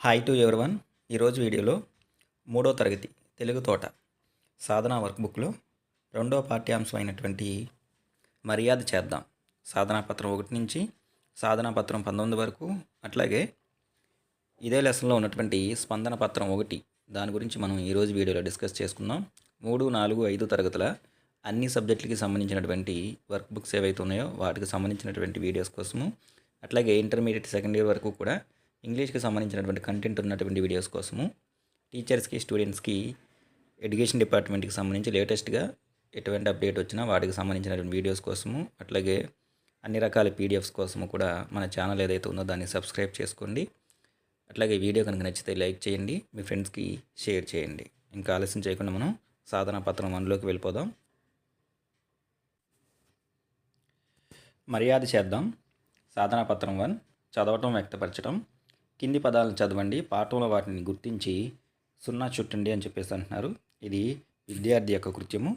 Hi to one ఈరోజు వీడియోలో మూడో తరగతి తెలుగు తోట సాధన వర్క్ బుక్లో రెండో పాఠ్యాంశం అయినటువంటి మర్యాద చేద్దాం. సాధనా పత్రం ఒకటి నుంచి సాధనా పత్రం పంతొమ్మిది వరకు అట్లాగే ఇదే లెసన్లో ఉన్నటువంటి స్పందన పత్రం ఒకటి. దాని గురించి మనం ఈరోజు వీడియోలో డిస్కస్ చేసుకుందాం. మూడు నాలుగు ఐదు తరగతుల అన్ని సబ్జెక్టులకి సంబంధించినటువంటి వర్క్ బుక్స్ ఏవైతే ఉన్నాయో వాటికి సంబంధించినటువంటి వీడియోస్ కోసము అట్లాగే ఇంటర్మీడియట్ సెకండ్ ఇయర్ వరకు కూడా ఇంగ్లీష్కి సంబంధించినటువంటి కంటెంట్ ఉన్నటువంటి వీడియోస్ కోసము టీచర్స్కి స్టూడెంట్స్కి ఎడ్యుకేషన్ డిపార్ట్మెంట్కి సంబంధించి లేటెస్ట్గా ఎటువంటి అప్డేట్ వచ్చినా వాటికి సంబంధించినటువంటి వీడియోస్ కోసము అట్లాగే అన్ని రకాల పీడిఎఫ్స్ కోసము కూడా మన ఛానల్ ఏదైతే ఉందో దాన్ని సబ్స్క్రైబ్ చేసుకోండి. అట్లాగే వీడియో కనుక నచ్చితే లైక్ చేయండి మీ ఫ్రెండ్స్కి షేర్ చేయండి. ఇంకా ఆలస్యం చేయకుండా మనం సాధన పత్రం వన్లోకి వెళ్ళిపోదాం. మర్యాద చేద్దాం. సాధనా పత్రం వన్ చదవటం వ్యక్తపరచడం కింది పదాలను చదవండి పాఠంలో వాటిని గుర్తించి సున్నా చుట్టండి అని చెప్పేసి అంటున్నారు. ఇది విద్యార్థి యొక్క కృత్యము.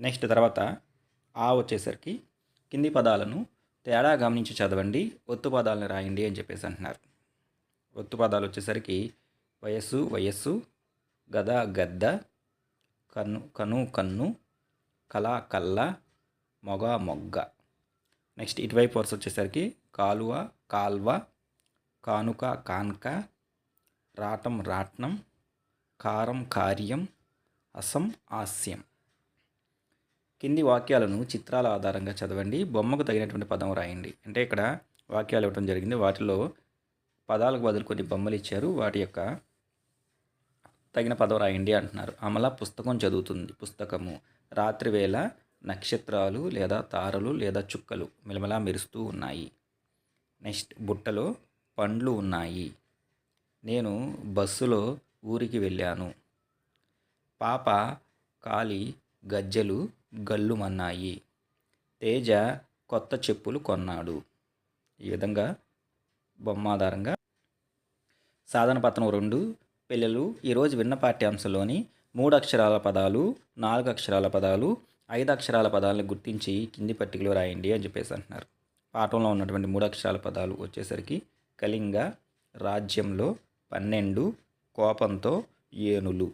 నెక్స్ట్ తర్వాత ఆ వచ్చేసరికి కింది పదాలను తేడా గమనించి చదవండి ఒత్తు పదాలను రాయండి అని చెప్పేసి అంటున్నారు. ఒత్తు పదాలు వచ్చేసరికి వయస్సు వయస్సు గద గద్ద కన్ను కను కన్ను కళ కళ్ళ మొగ మొగ్గ. నెక్స్ట్ ఇటువైపు వరుస వచ్చేసరికి కాలువ కాల్వ కానుక కాన్క రాటం రాట్నం కారం కార్యం అసం హాస్యం కింది వాక్యాలను చిత్రాల ఆధారంగా చదవండి. బొమ్మకు తగినటువంటి పదం రాయండి. అంటే ఇక్కడ వాక్యాలు ఇవ్వడం జరిగింది. వాటిలో పదాలకు బదులు కొన్ని బొమ్మలు ఇచ్చారు. వాటి యొక్క తగిన పదం రాయండి అంటున్నారు. అమల పుస్తకం చదువుతుంది. పుస్తకము రాత్రివేళ నక్షత్రాలు లేదా తారలు లేదా చుక్కలు మిలమలా మెరుస్తూ ఉన్నాయి. నెక్స్ట్ బుట్టలో పండ్లు ఉన్నాయి. నేను బస్సులో ఊరికి వెళ్ళాను. పాప కాలి గజ్జలు గల్లుమన్నాయి. తేజ కొత్త చెప్పులు కొన్నాడు. ఈ విధంగా బొమ్మ ఆధారంగా సాధన పత్రం రెండు పిల్లలు ఈరోజు విన్న పాఠ్యాంశంలోని మూడు అక్షరాల పదాలు నాలుగు అక్షరాల పదాలు ఐదు అక్షరాల పదాలను గుర్తించి కింది పట్టికలో రాయండి అని చెప్పేసి అంటున్నారు. పాఠంలో ఉన్నటువంటి మూడక్షరాల పదాలు వచ్చేసరికి కళింగ రాజ్యంలో పన్నెండు కోపంతో ఏనులు.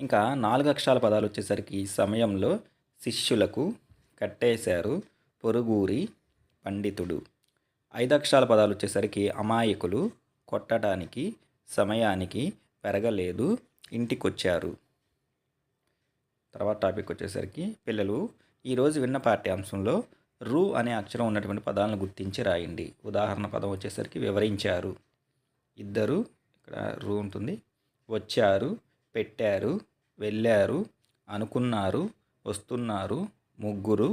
ఇంకా నాలుగు అక్షరాల పదాలు వచ్చేసరికి సమయంలో శిష్యులకు కట్టేశారు పొరుగురి పండితుడు. ఐదు అక్షరాల పదాలు వచ్చేసరికి అమాయకులు కొట్టడానికి సమయానికి పెరగలేదు ఇంటికొచ్చారు. తర్వాత టాపిక్ వచ్చేసరికి పిల్లలు ఈరోజు విన్న పాఠ్యాంశంలో రు అనే అక్షరం ఉన్నటువంటి పదాలను గుర్తించి రాయండి. ఉదాహరణ పదం వచ్చేసరికి వివరించారు. ఇద్దరు ఇక్కడ రు ఉంటుంది వచ్చారు పెట్టారు వెళ్ళారు అనుకున్నారు వస్తున్నారు ముగ్గురు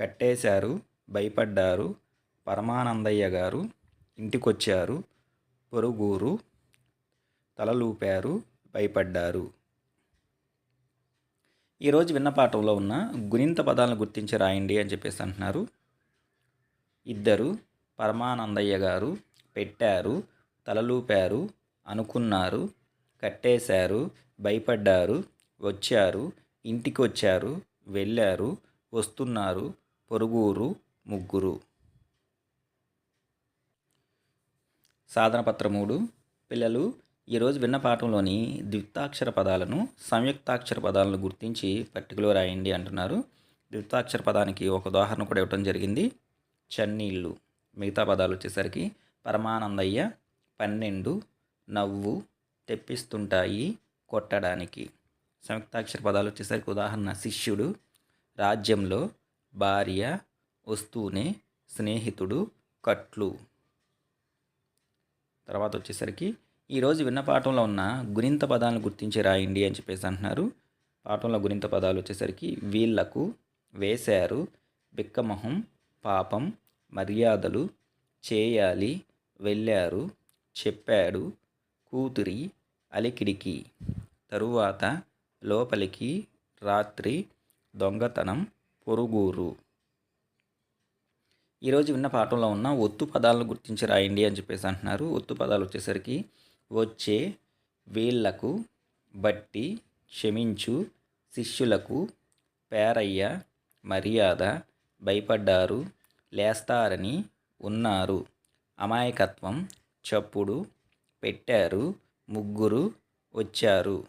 కట్టేశారు భయపడ్డారు పరమానందయ్య గారు ఇంటికొచ్చారు పొరుగురు తలలూపారు భయపడ్డారు. ఈరోజు విన్న పాఠంలో ఉన్న గుణింత పదాలను గుర్తించి రాయండి అని చెప్పేసి అంటున్నారు. ఇద్దరు పరమానందయ్య గారు పెట్టారు తలలూపారు అనుకున్నారు కట్టేశారు భయపడ్డారు వచ్చారు ఇంటికి వచ్చారు వెళ్ళారు వస్తున్నారు పొరుగురు ముగ్గురు. సాధన పత్ర మూడు. పిల్లలు ఈరోజు విన్న పాఠంలోని ద్వితాక్షర పదాలను సంయుక్తాక్షర పదాలను గుర్తించి పర్టికులర్ రాయండి అంటున్నారు. ద్వితాక్షర పదానికి ఒక ఉదాహరణ కూడా ఇవ్వడం జరిగింది. చన్నీళ్ళు. మిగతా పదాలు వచ్చేసరికి పరమానందయ్య పన్నెండు నవ్వు తెప్పిస్తుంటాయి కొట్టడానికి. సంయుక్తాక్షర పదాలు వచ్చేసరికి ఉదాహరణ శిష్యుడు రాజ్యంలో భార్య వస్తూనే స్నేహితుడు కట్లు. తర్వాత వచ్చేసరికి ఈరోజు విన్న పాఠంలో ఉన్న గుణింత పదాలను గుర్తించి రాయండి అని చెప్పేసి అంటున్నారు. పాఠంలో గుణింత పదాలు వచ్చేసరికి వీళ్ళకు వేశారు. బిక్కమొహం పాపం మర్యాదలు చేయాలి వెళ్ళారు చెప్పాడు కూతురి అలికిడికి తరువాత లోపలికి రాత్రి దొంగతనం పొరుగురు. ఈరోజు విన్న పాఠంలో ఉన్న ఒత్తు పదాలను గుర్తించి రాయండి అని చెప్పేసి అంటున్నారు. ఒత్తు పదాలు వచ్చేసరికి వచ్చే వీళ్ళకు బట్టి క్షమించు. శిష్యులకు పేరయ్య మర్యాద భయపడ్డారు లేస్తారని ఉన్నారు. అమాయకత్వం చప్పుడు పెట్టారు ముగ్గురు వచ్చారు.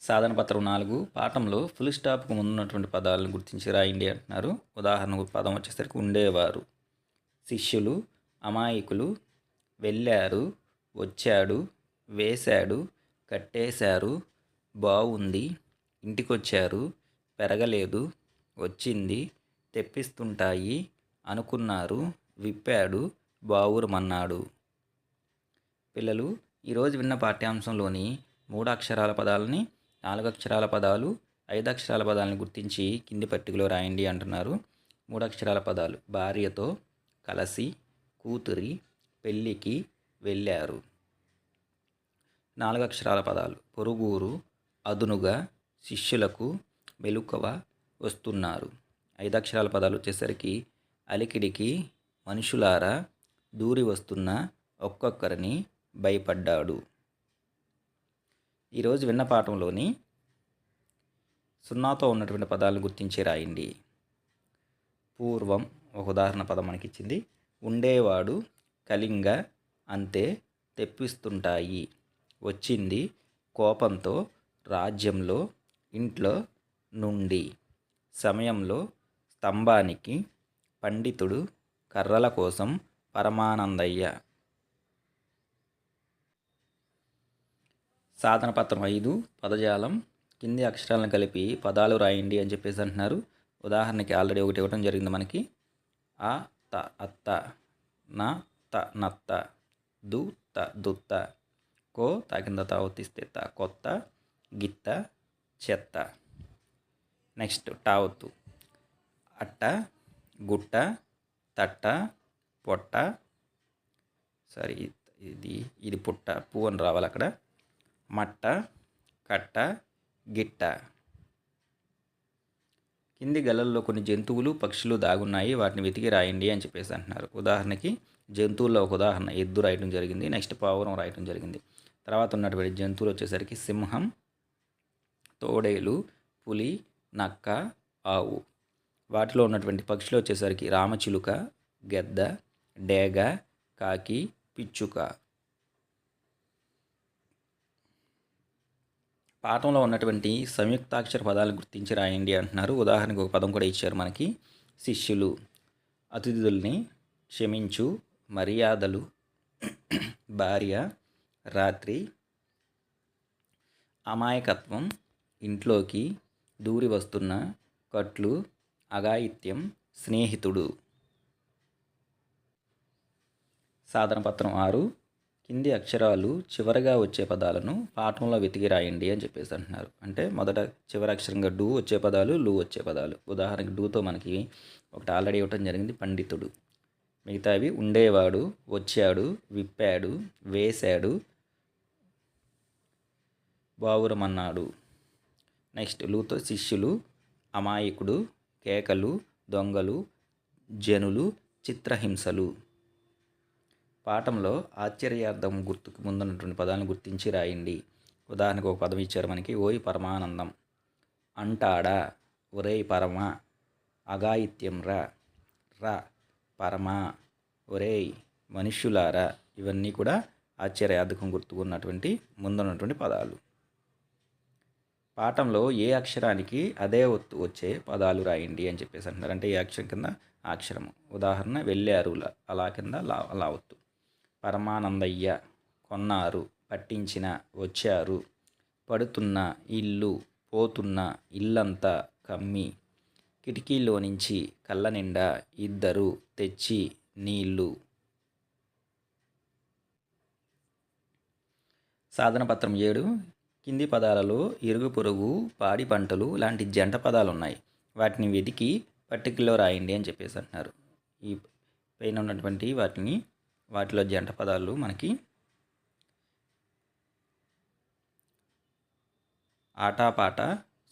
సాధన పత్రం నాలుగు పాఠంలో ఫుల్ స్టాప్కు ముందున్నటువంటి పదాలను గుర్తించి రాయండి అంటున్నారు. ఉదాహరణకు పదం వచ్చేసరికి ఉండేవారు. శిష్యులు అమాయకులు వెళ్ళారు వచ్చాడు వేశాడు కట్టేశారు బాగుంది ఇంటికొచ్చారు పెరగలేదు వచ్చింది తెప్పిస్తుంటాయి అనుకున్నారు విప్పాడు బావురమన్నాడు. పిల్లలు ఈరోజు విన్న పాఠ్యాంశంలోని మూడు అక్షరాల పదాలని నాలుగు అక్షరాల పదాలు ఐదు అక్షరాల పదాలను గుర్తించి కింది పట్టికలో రాయండి అంటున్నారు. మూడు అక్షరాల పదాలు భార్యతో కలసి కూతురి పెళ్ళికి వెళ్ళారు. నాలుగు అక్షరాల పదాలు. పొరుగురు అదునుగా శిష్యులకు మెలుకవ వస్తున్నారు. ఐదు అక్షరాల పదాలు వచ్చేసరికి అలికిడికి మనుషులారా దూరి వస్తున్న ఒక్కొక్కరిని భయపడ్డాడు. ఈరోజు విన్న పాఠంలోని సున్నాతో ఉన్నటువంటి పదాలను గుర్తించి రాయండి. పూర్వం ఒక ఉదాహరణ పదం మనకిచ్చింది. ఉండేవాడు కలింగ అంతే తెప్పిస్తుంటాయి. వచ్చింది కోపంతో రాజ్యంలో ఇంట్లో నుండి. సమయంలో స్తంభానికి పండితుడు కర్రల కోసం పరమానందయ్య. సాధన పత్రం ఐదు పదజాలం. కింది అక్షరాలను కలిపి పదాలు రాయండి అని చెప్పేసి అంటున్నారు. ఉదాహరణకి ఆల్రెడీ ఒకటి ఇవ్వడం జరిగింది మనకి. ఆ త అత్త నా త నత్త దు త దుత్త కో తాకింద తావతిస్తే త కొత్త గిత్త చెత్త నెక్స్ట్ టావత్తు అట్ట గుట్ట తట్ట పొట్ట సారీ ఇది ఇది పుట్ట పువ్వు అని రావాలి అక్కడ మట్ట కట్ట గిట్ట కింది గలల్లో కొన్ని జంతువులు పక్షులు దాగున్నాయి వాటిని వెతికి రాయండి అని చెప్పేసి అంటున్నారు. ఉదాహరణకి జంతువుల్లో ఒక ఉదాహరణ ఎద్దు రాయటం జరిగింది నెక్స్ట్ పావురం రాయటం జరిగింది. తర్వాత ఉన్నటువంటి జంతువులు వచ్చేసరికి సింహం తోడేలు పులి నక్క ఆవు. వాటిలో ఉన్నటువంటి పక్షులు వచ్చేసరికి రామచిలుక గెద్ద డేగ కాకి పిచ్చుక. పాఠంలో ఉన్నటువంటి సంయుక్తాక్షర పదాలు గుర్తించి రాయండి అంటున్నారు. ఉదాహరణకు ఒక పదం కూడా ఇచ్చారు మనకి. శిష్యులు అతిథుల్ని క్షమించు మర్యాదలు భార్య రాత్రి అమాయకత్వం ఇంట్లోకి దూరి వస్తున్న కట్లు అఘాయిత్యం స్నేహితుడు. సాధన పత్రం ఆరు. కింది అక్షరాలు చివరగా వచ్చే పదాలను పాఠంలో వెతికి రాయండి అని చెప్పేసి అంటున్నారు. అంటే మొదట చివరి అక్షరంగా డూ వచ్చే పదాలు లు వచ్చే పదాలు. ఉదాహరణకి డూతో మనకి ఒకటి ఆల్రెడీ ఇవ్వటం జరిగింది పండితుడు. మిగతావి ఉండేవాడు వచ్చాడు విప్పాడు వేశాడు బావురమన్నాడు. నెక్స్ట్ లూతో శిష్యులు అమాయకుడు కేకలు దొంగలు జనులు చిత్రహింసలు. పాఠంలో ఆశ్చర్యార్థం గుర్తుకు ముందున్నటువంటి పదాలను గుర్తించి రాయండి. ఉదాహరణకు ఒక పదం ఇచ్చారు మనకి ఓయ్ పరమానందం అంటాడా ఒరేయ్ పరమ అఘాయిత్యం రా రా పరమ ఒరే మనుష్యులారా ఇవన్నీ కూడా ఆశ్చర్యార్థకం గుర్తుకున్నటువంటి ముందున్నటువంటి పదాలు. పాఠంలో ఏ అక్షరానికి అదే ఒత్తు వచ్చే పదాలు రాయండి అని చెప్పేసి అంటున్నారు. అంటే ఏ అక్షరం కింద? అక్షరము. ఉదాహరణ వెళ్ళారు అలా కింద లా అలా ఒత్తు. పరమానందయ్య కొన్నారు పట్టించిన వచ్చారు. పడుతున్న ఇల్లు పోతున్న ఇల్లంతా కమ్మి కిటికీలో నుంచి కళ్ళ నిండా ఇద్దరు తెచ్చి నీళ్ళు. సాధన పత్రం ఏడు. కింది పదాలలో ఇరుగు పొరుగు పాడి పంటలు లాంటి జంట పదాలు ఉన్నాయి వాటిని వెతికి పట్టికలో రాయండి అని చెప్పేసి అంటున్నారు. ఈ పైన ఉన్నటువంటి వాటిని వాటిలో జంట పదాలు మనకి ఆటాపాట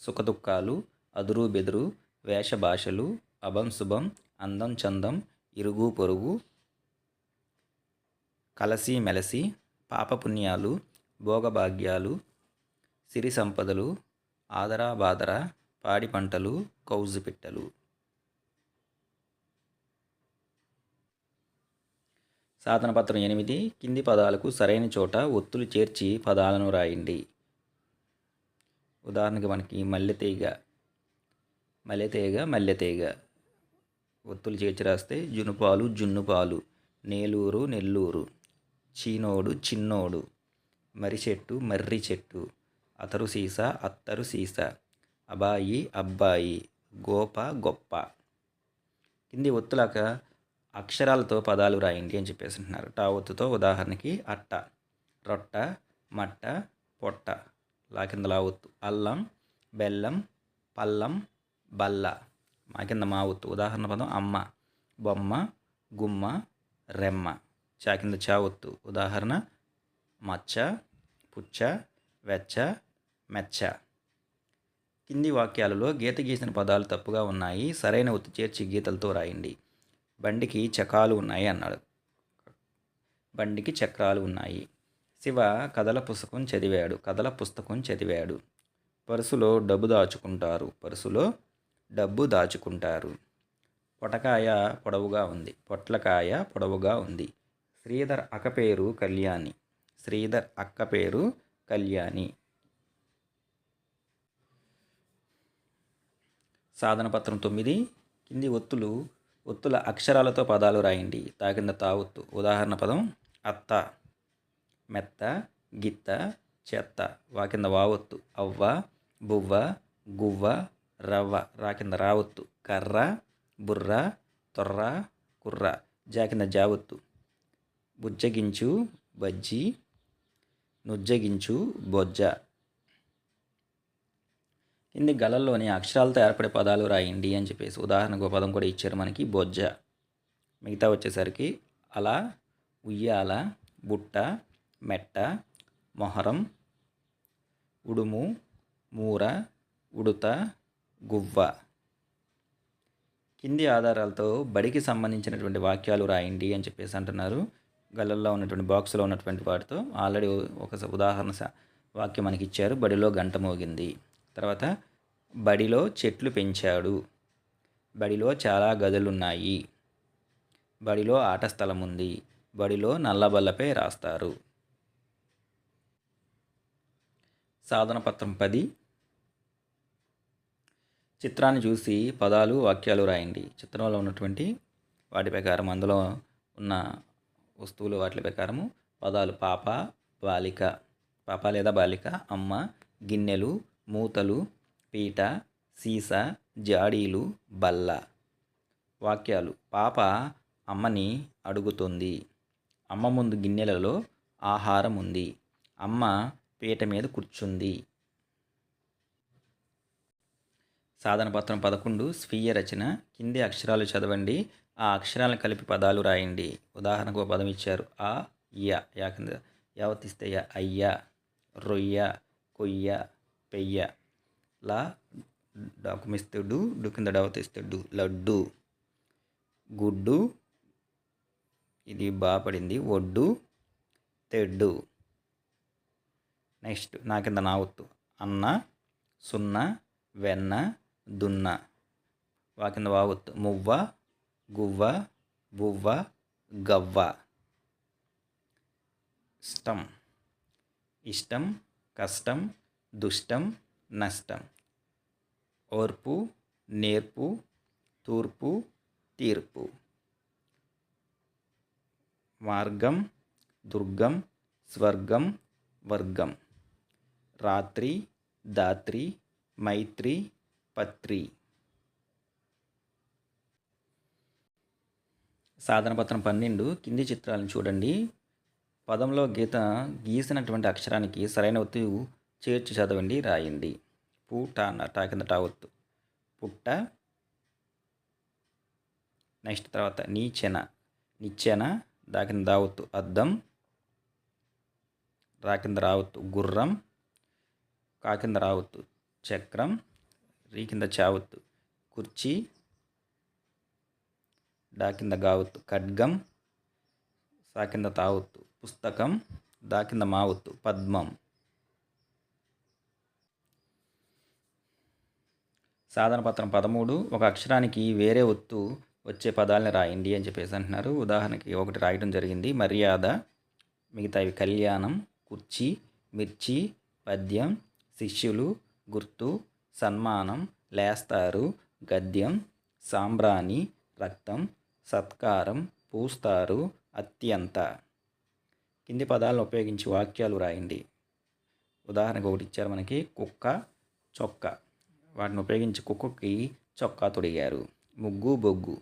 సుఖదుఖాలు అదురు బెదురు వేష భాషలు అభం శుభం అందం చందం ఇరుగు పొరుగు కలసి మెలసి పాపపుణ్యాలు భోగభాగ్యాలు సిరి సంపదలు ఆదరా బాదరా పాడి పంటలు కౌజు పిట్టలు. సాధన పత్రం ఎనిమిది. కింది పదాలకు సరైన చోట ఒత్తులు చేర్చి పదాలను రాయండి. ఉదాహరణకి మనకి మల్లెతీగ. మల్లెతీగ మల్లెతీగ. ఒత్తులు చేర్చి రాస్తే జునుపాలు జున్నుపాలు. నేలూరు నెల్లూరు. చీనోడు చిన్నోడు. మర్రి చెట్టు మర్రి చెట్టు అతరు సీస అత్తరు సీస. అబాయి అబ్బాయి. గోప గొప్ప. కింది ఒత్తులాక అక్షరాలతో పదాలు రాయండి అని చెప్పేసి అంటున్నారు టా ఒత్తుతో ఉదాహరణకి అట్ట రొట్ట మట్ట పొట్ట. లా కింద లా ఒత్తు. అల్లం బెల్లం పల్లం బల్ల. మా కింద మా ఒత్తు. ఉదాహరణ పదం అమ్మ బొమ్మ గుమ్మ రెమ్మ. చా కింద చా ఒత్తు. ఉదాహరణ మచ్చ పుచ్చ వెచ్చ మెచ్చ. కింది వాక్యాలలో గీత గీసిన పదాలు తప్పుగా ఉన్నాయి. సరైన ఒత్తు చేర్చి గీతలతో రాయండి. బండికి చక్రాలు ఉన్నాయి అన్నాడు. బండికి చక్రాలు ఉన్నాయి. శివ కథల పుస్తకం చదివాడు కథల పుస్తకం చదివాడు. పరుసులో డబ్బు దాచుకుంటారు పరుసులో డబ్బు దాచుకుంటారు. పొటకాయ పొడవుగా ఉంది పొట్లకాయ పొడవుగా ఉంది. శ్రీధర్ అక్క పేరు కళ్యాణి శ్రీధర్ అక్క పేరు కళ్యాణి. సాధన పత్రం తొమ్మిది కింది ఒత్తులు ఒత్తుల అక్షరాలతో పదాలు రాయండి. తాకింద తావొత్తు ఉదాహరణ పదం అత్త మెత్త గిత్త చెత్త. వాకింద వావొత్తు అవ్వ బువ్వ గువ్వ రవ్వ. రాకింద రావొత్తు కర్ర బుర్ర తొర్ర కుర్ర. జాకింద జావొత్తు బుజ్జగించు బజ్జి నుజ్జగించు బొజ్జ. కింది గలల్లోని అక్షరాలతో ఏర్పడే పదాలు రాయండి అని చెప్పేసి ఉదాహరణకు పదం కూడా ఇచ్చారు మనకి బొజ్జ. మిగతా వచ్చేసరికి అలా ఉయ్యాల బుట్ట మెట్ట మొహరం ఉడుము మూర ఉడుత గువ్వ. కింది ఆధారాలతో బడికి సంబంధించినటువంటి వాక్యాలు రాయండి అని చెప్పేసి అంటున్నారు. గల్లల్లో ఉన్నటువంటి బాక్స్లో ఉన్నటువంటి వాటితో ఆల్రెడీ ఒక ఉదాహరణ వాక్యం మనకి ఇచ్చారు. బడిలో గంట మోగింది. తర్వాత బడిలో చెట్లు పెంచాడు. బడిలో చాలా గదులున్నాయి. బడిలో ఆట స్థలం ఉంది బడిలో నల్లబల్లపై రాస్తారు. సాధన పత్రం పది. చిత్రాన్ని చూసి పదాలు వాక్యాలు రాయండి. చిత్రంలో ఉన్నటువంటి వాటి ప్రకారం అందులో ఉన్న వస్తువులు వాటి ప్రకారము పదాలు పాప బాలిక పాప లేదా బాలిక అమ్మ గిన్నెలు మూతలు పీట సీస జాడీలు బల్ల. వాక్యాలు. పాప అమ్మని అడుగుతుంది. అమ్మ ముందు గిన్నెలలో ఆహారం ఉంది అమ్మ పీట మీద కూర్చుంది. సాధన పత్రం పదకొండు స్వీయ రచన. కింది అక్షరాలు చదవండి. ఆ అక్షరాలను కలిపి పదాలు రాయండి. ఉదాహరణకు ఒక పదం ఇచ్చారు. ఆ య యా కింద యావతిస్తే అయ్య రొయ్య కొయ్య పెయ్య. లా డాకుమిస్తే డు డు కింద డవతిస్తే డు లడ్డు. గుడ్డు. ఇది బాపడింది ఒడ్డు. తెడ్డు. నెక్స్ట్ నా కింద నా ఒత్తు. అన్న సున్న వెన్న దున్న. వా కింద వావొత్తు మువ్వ గువ్వ బువ్వ గవ్వ. ఇష్టం. ఇష్టం కష్టం దుష్టం నష్టం. ఓర్పు నేర్పు తూర్పు తీర్పు. మార్గం దుర్గం స్వర్గం వర్గం. రాత్రి దాత్రి మైత్రి పత్రి. సాధనపత్రం పన్నెండు కింది చిత్రాలను చూడండి. పదంలో గీత గీసినటువంటి అక్షరానికి సరైన ఒత్తు చేర్చి చదవండి రాయండి. పూట అన్న టా కింద టా పుట్ట. నెక్స్ట్ తర్వాత నీచెన. నిచ్చెన. దా కింద దావత్తు అద్దం. రా కింద రావత్తు గుర్రం. కా కింద రావత్తు చక్రం. రీ కింద చావత్తు కుర్చీ. డా కింద గావత్తు ఖడ్గం. సా కింద తావత్తు పుస్తకం. దా కింద మావత్తు పద్మం. సాధనపత్రం పదమూడు ఒక అక్షరానికి వేరే ఒత్తు వచ్చే పదాలని రాయండి అని చెప్పేసి అంటున్నారు. ఉదాహరణకి ఒకటి రాయడం జరిగింది. మర్యాద మిగతావి కళ్యాణం కుర్చీ మిర్చి పద్యం శిష్యులు గుర్తు సన్మానం లేస్తారు గద్యం సాంబ్రాణి రక్తం సత్కారం పూస్తారు అత్యంత. కింది పదాలను ఉపయోగించి వాక్యాలు రాయండి. ఉదాహరణకు ఒకటి ఇచ్చారు మనకి కుక్క చొక్క. వాటిని ఉపయోగించి కుక్కకి చొక్కా తొడిగారు. ముగ్గు బొగ్గు.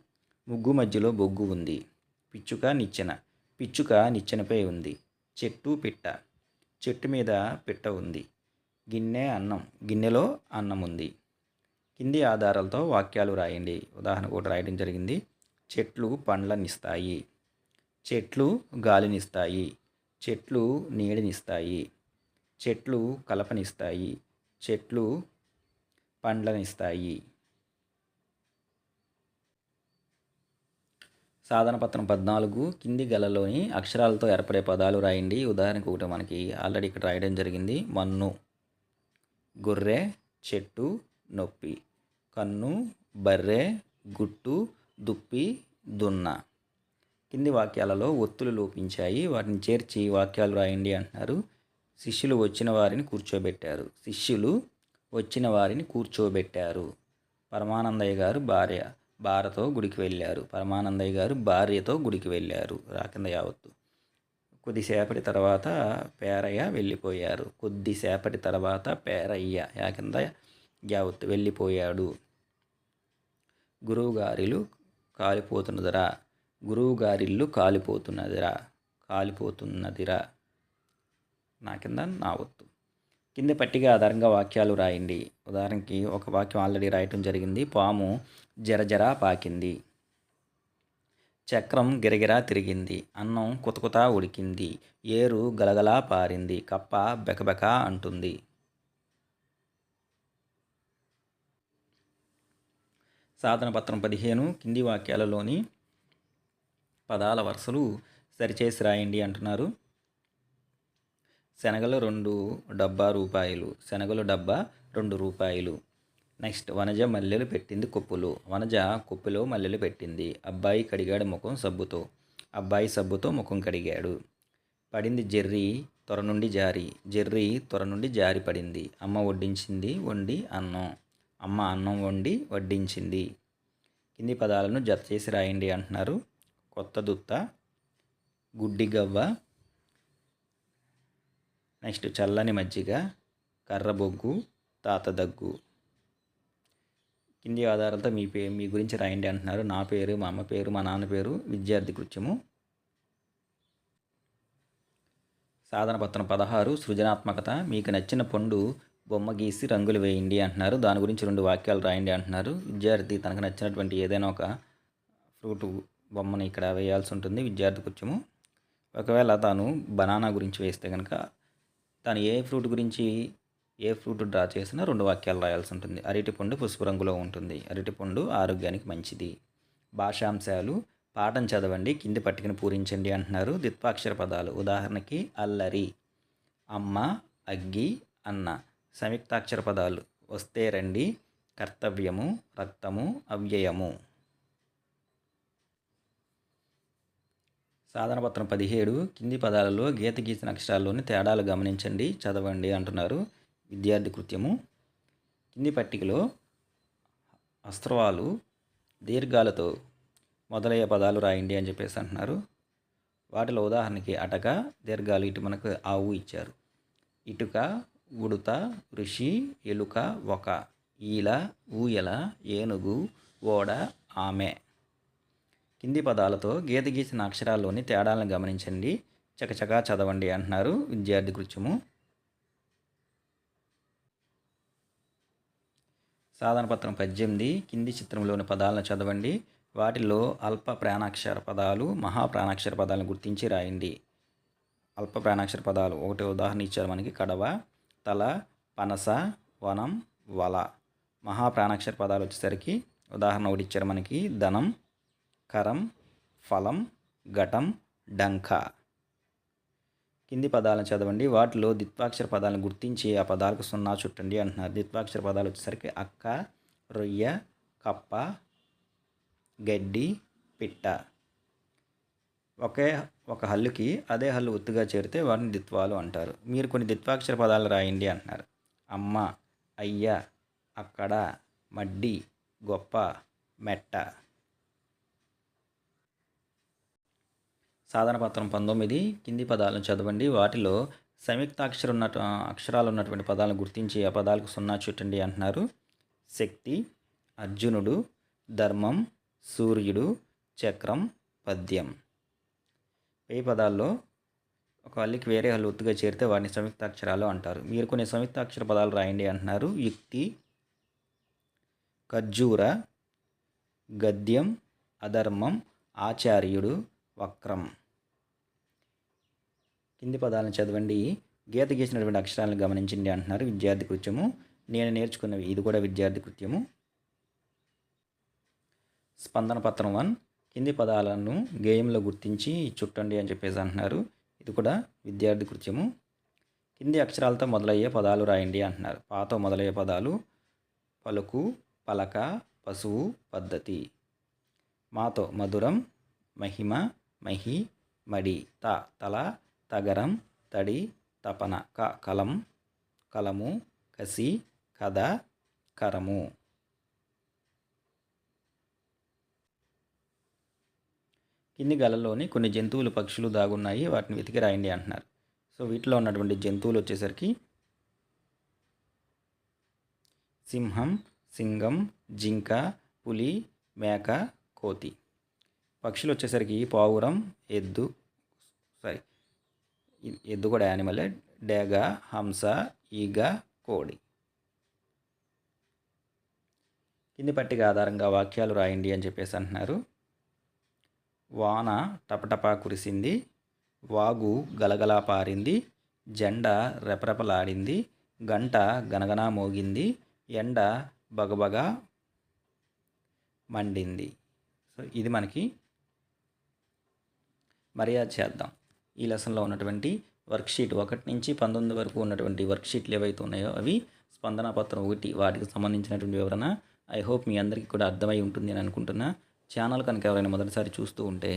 ముగ్గు మధ్యలో బొగ్గు ఉంది. పిచ్చుక నిచ్చెన. పిచ్చుక నిచ్చెనపై ఉంది. చెట్టు పిట్ట. చెట్టు మీద పిట్ట ఉంది. గిన్నె అన్నం. గిన్నెలో అన్నం ఉంది. కింది ఆధారాలతో వాక్యాలు రాయండి. ఉదాహరణకు ఒకటి రాయడం జరిగింది. చెట్లు పండ్లనిస్తాయి. చెట్లు గాలినిస్తాయి. చెట్లు నీడనిస్తాయి. చెట్లు కలపనిస్తాయి. చెట్లు పండ్లనిస్తాయి. సాధన పత్రం పద్నాలుగు కింది గలలోని అక్షరాలతో ఏర్పడే పదాలు రాయండి. ఉదాహరణకు ఒకటి మనకి ఆల్రెడీ ఇక్కడ రాయడం జరిగింది. మన్ను గొర్రె చెట్టు నొప్పి కన్ను బర్రె గుట్టు దుప్పి దున్న. కింది వాక్యాలలో ఒత్తులు లోపించాయి. వాటిని చేర్చి వాక్యాలు రాయండి అంటున్నారు. శిష్యులు వచ్చిన వారిని కూర్చోబెట్టారు. శిష్యులు వచ్చిన వారిని కూర్చోబెట్టారు. పరమానందయ్య గారు భార్య భార్యతో గుడికి వెళ్ళారు. పరమానందయ్య గారు భార్యతో గుడికి వెళ్ళారు. రాకింద యావత్తు. కొద్దిసేపటి తర్వాత పేరయ్య వెళ్ళిపోయారు. కొద్దిసేపటి తర్వాత పేరయ్య యాకింద యావత్తు వెళ్ళిపోయాడు. గురువుగారిలు కాలిపోతున్నదిరా. గురువుగారిల్లు కాలిపోతున్నదిరా. కాలిపోతున్నదిరా. నా కింద నా వత్తు కింద పట్టిక ఆధారంగా వాక్యాలు రాయండి. ఉదాహరణకి ఒక వాక్యం ఆల్రెడీ రాయటం జరిగింది. పాము జరజర పాకింది. చక్రం గిరగిరా తిరిగింది. అన్నం కుతకుత ఉడికింది. ఏరు గలగలా పారింది. కప్ప బెకబెక అంటుంది. సాధన పత్రం పదిహేను కింది వాక్యాలలోని పదాల వరుసలు సరిచేసి రాయండి అంటున్నారు. శనగలు రెండు డబ్బా రూపాయలు శనగలు డబ్బా రెండు రూపాయలు. నెక్స్ట్ వనజ మల్లెలు పెట్టింది కొప్పులు. వనజ కొప్పులో మల్లెలు పెట్టింది. అబ్బాయి కడిగాడు ముఖం సబ్బుతో. అబ్బాయి సబ్బుతో ముఖం కడిగాడు. పడింది జెర్రీ త్వర నుండి జారి. జెర్రీ త్వర నుండి జారి పడింది. అమ్మ వడ్డించింది వండి అన్నం. అమ్మ అన్నం వండి వడ్డించింది. కింది పదాలను జత చేసి రాయండి అంటున్నారు. కొత్త దుత్త గుడ్డి గవ్వ నెక్స్ట్ చల్లని మజ్జిగ కర్రబొగ్గు తాతదగ్గు కింది ఆధారాలతో మీ పే మీ గురించి రాయండి అంటున్నారు. నా పేరు మా అమ్మ పేరు మా నాన్న పేరు విద్యార్థి కృత్యము. సాధన పత్రం పదహారు సృజనాత్మకత. మీకు నచ్చిన పండు బొమ్మ గీసి రంగులు వేయండి అంటున్నారు. దాని గురించి రెండు వాక్యాలు రాయండి అంటున్నారు. విద్యార్థి తనకు నచ్చినటువంటి ఏదైనా ఒక ఫ్రూట్ బొమ్మని ఇక్కడ వేయాల్సి ఉంటుంది విద్యార్థి కృత్యము. ఒకవేళ తాను బనానా గురించి వేస్తే కనుక తాను ఏ ఫ్రూట్ గురించి ఏ ఫ్రూట్ డ్రా చేసినా రెండు వాక్యాలు రాయాల్సి ఉంటుంది. అరటిపండు పసుపు రంగులో ఉంటుంది. అరటిపండు ఆరోగ్యానికి మంచిది. భాషాంశాలు పాఠం చదవండి కింది పట్టికను పూరించండి అంటున్నారు ద్విత్వాక్షర పదాలు. ఉదాహరణకి అల్లరి అమ్మ అగ్గి అన్న. సంయుక్తాక్షర పదాలు. వస్తే రండి. కర్తవ్యము రక్తము అవ్యయము. సాధనపత్రం పదిహేడు కింది పదాలలో గీత గీసిన అక్షరాల్లోని తేడాలు గమనించండి చదవండి అంటున్నారు విద్యార్థి కృత్యము. కింది పట్టికలో అస్త్రవాలు దీర్ఘాలతో మొదలయ్యే పదాలు రాయండి అని చెప్పేసి అంటున్నారు. వాటిలో ఉదాహరణకి అటక దీర్ఘాలు ఇటు మనకు ఆవు ఇచ్చారు. ఇటుక ఉడుత ఋషి ఎలుక ఒక ఈల ఊయల ఏనుగు ఓడ ఆమె. కింది పదాలతో గీత గీసిన అక్షరాల్లోని తేడాలను గమనించండి. చకచకా చదవండి అంటున్నారు విద్యార్థి కృత్యము. సాధన పత్రం పద్దెనిమిది. కింది చిత్రంలోని పదాలను చదవండి. వాటిలో అల్ప ప్రాణాక్షర పదాలు మహా ప్రాణాక్షర పదాలను గుర్తించి రాయండి. అల్ప ప్రాణాక్షర పదాలు ఒకటి ఉదాహరణ ఇచ్చారు మనకి. కడవ తల పనస వనం వల. మహా ప్రాణాక్షర పదాలు వచ్చేసరికి ఉదాహరణ ఒకటి ఇచ్చారు మనకి. ధనం కరం ఫలం ఘటం డంక. కింది పదాలను చదవండి. వాటిలో ద్విత్వాక్షర పదాలను గుర్తించి ఆ పదాలకు సున్నా చుట్టండి అంటున్నారు. ద్విత్వాక్షర పదాలు వచ్చేసరికి అక్క రొయ్య కప్ప గడ్డి పిట్ట. ఒకే ఒక హల్లుకి అదే హల్లు ఒత్తుగా చేరితే వాటిని దిత్వాలు అంటారు. మీరు కొన్ని దిత్వాక్షర పదాలు రాయండి అంటున్నారు. అమ్మ అయ్య అక్కడ మడ్డి గొప్ప మెట్ట. సాధన పత్రం పంతొమ్మిది. కింది పదాలను చదవండి. వాటిలో సంయుక్తాక్షర ఉన్న అక్షరాలు ఉన్నటువంటి పదాలను గుర్తించి ఆ పదాలకు సున్నా చుట్టండి అంటున్నారు. శక్తి అర్జునుడు ధర్మం సూర్యుడు చక్రం పద్యం. పై పదాల్లో ఒక అల్లికి వేరే హల్లు ఒత్తుగా చేరితే వాటిని సంయుక్తాక్షరాలు అంటారు. మీరు కొన్ని సంయుక్తాక్షర పదాలు రాయండి అంటున్నారు. యుక్తి ఖర్జూర గద్యం అధర్మం ఆచార్యుడు వక్రం. కింది పదాలను చదవండి. గీత గీసినటువంటి అక్షరాలను గమనించండి అంటున్నారు విద్యార్థి కృత్యము. నేను నేర్చుకున్నవి ఇది కూడా విద్యార్థి కృత్యము. స్పందన పత్రం వన్. కింది పదాలను గేయంలో గుర్తించి చుట్టండి అని చెప్పేసి అంటున్నారు. ఇది కూడా విద్యార్థి కృత్యము. కింది అక్షరాలతో మొదలయ్యే పదాలు రాయండి అంటున్నారు. పాతో మొదలయ్యే పదాలు పలుకు పలక పశువు పద్ధతి. మాతో మధురం మహిమ మహి మడి త తల తగరం తడి తపన క కలం కలము కసి కథ కరము. కింది గలలోని కొన్ని జంతువులు పక్షులు దాగున్నాయి వాటిని వెతికి రాయండి అంటున్నారు. సో వీటిలో ఉన్నటువంటి జంతువులు వచ్చేసరికి సింహం సింగం జింక పులి మేక కోతి. పక్షులు వచ్చేసరికి పావురం ఎద్దు ఎద్దు కూడా యానిమలే డేగ హంస ఈగ కోడి. కింది పట్టిక ఆధారంగా వాక్యాలు రాయండి అని చెప్పేసి అంటున్నారు. వాన టపటపా కురిసింది వాగు గలగలా పారింది జెండ రెపరెపలాడింది గంట గనగనా మోగింది ఎండ బగబగా మండింది. సో ఇది మనకి మర్యాద చేద్దాం. ఈ లెసన్లో ఉన్నటువంటి వర్క్షీట్ ఒకటి నుంచి పంతొమ్మిది వరకు ఉన్నటువంటి వర్క్షీట్లు ఏవైతే ఉన్నాయో అవి స్పందన పత్రం ఒకటి వాటికి సంబంధించినటువంటి వివరణ ఐ హోప్ మీ అందరికీ కూడా అర్థమై ఉంటుంది అని అనుకుంటున్నా. ఛానల్ కనుక ఎవరైనా మొదటిసారి చూస్తూ ఉంటే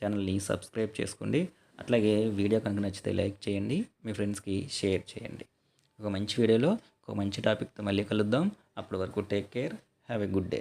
ఛానల్ని సబ్స్క్రైబ్ చేసుకోండి. అట్లాగే వీడియో కనుక నచ్చితే లైక్ చేయండి మీ ఫ్రెండ్స్కి షేర్ చేయండి. ఒక మంచి వీడియోలో ఒక మంచి టాపిక్తో మళ్ళీ కలుద్దాం. అప్పటి వరకు take care have a good day.